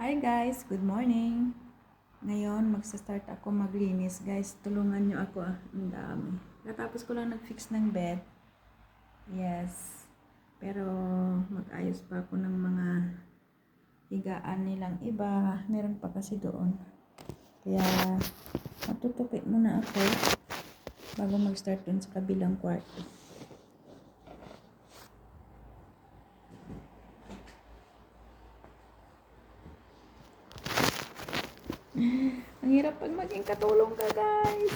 Hi guys, good morning. Ngayon, magsa-start ako maglinis guys. Tulungan nyo ako ah. Ang dami. Katapos ko lang nag-fix ng bed. Yes. Pero mag-ayos pa ako ng mga higaan nilang iba. Meron pa kasi doon. Kaya matutupi muna ako bago mag-start dun sa kabilang kwarto. Ang hirap pag maging katulong ka, guys.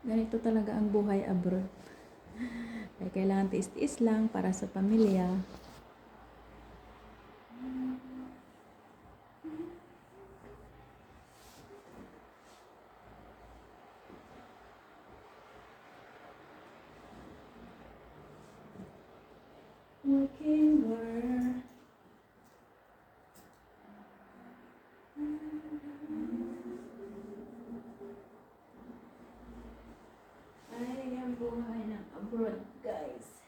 Ganito talaga ang buhay abroad. Kaya kailangan tiis-tiis lang para sa pamilya. Working world. Ay, ang buhay ng abroad, guys.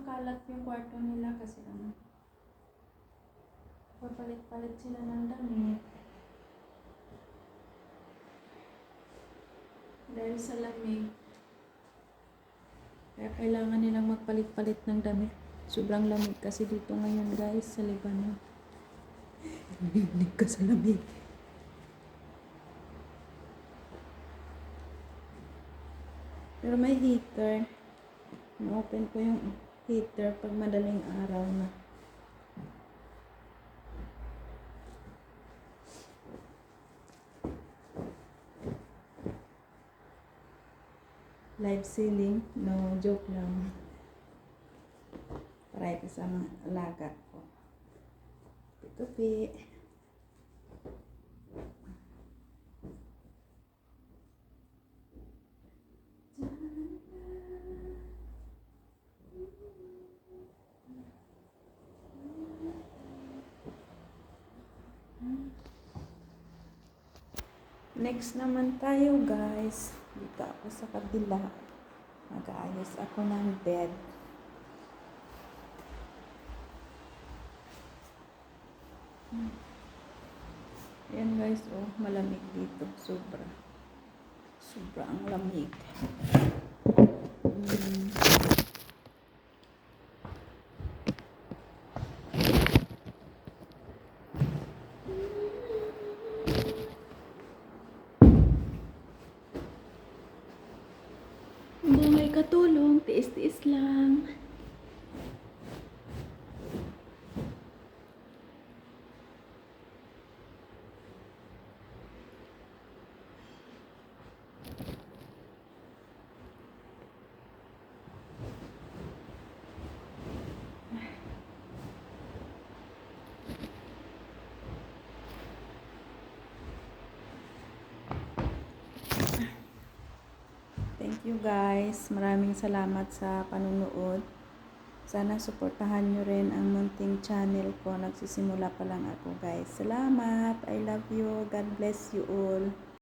Makalat yung kwarto nila kasi ano, papalit-palit sila ng damit. Dahil sa lamig. Kaya kailangan nilang magpalit-palit ng damit. Sobrang lamig kasi dito ngayon guys sa Lebanon. Nanginig ka sa lamig. Pero may heater. Na-open ko yung heater pag madaling araw na. Live ceiling, no joke lang. Para ito sa mga alaga ko. Tupi. Next naman tayo guys. Dito ako sa kabila. Mag-aayos ako ng bed. Ayan guys, oh, malamig dito. Sobra. Sobra ang lamig. Mm. Buhay katulong, tiis-tiis lang. Thank you guys. Maraming salamat sa panunood. Sana suportahan nyo rin ang munting channel ko. Nagsisimula pa lang ako guys. Salamat. I love you. God bless you all.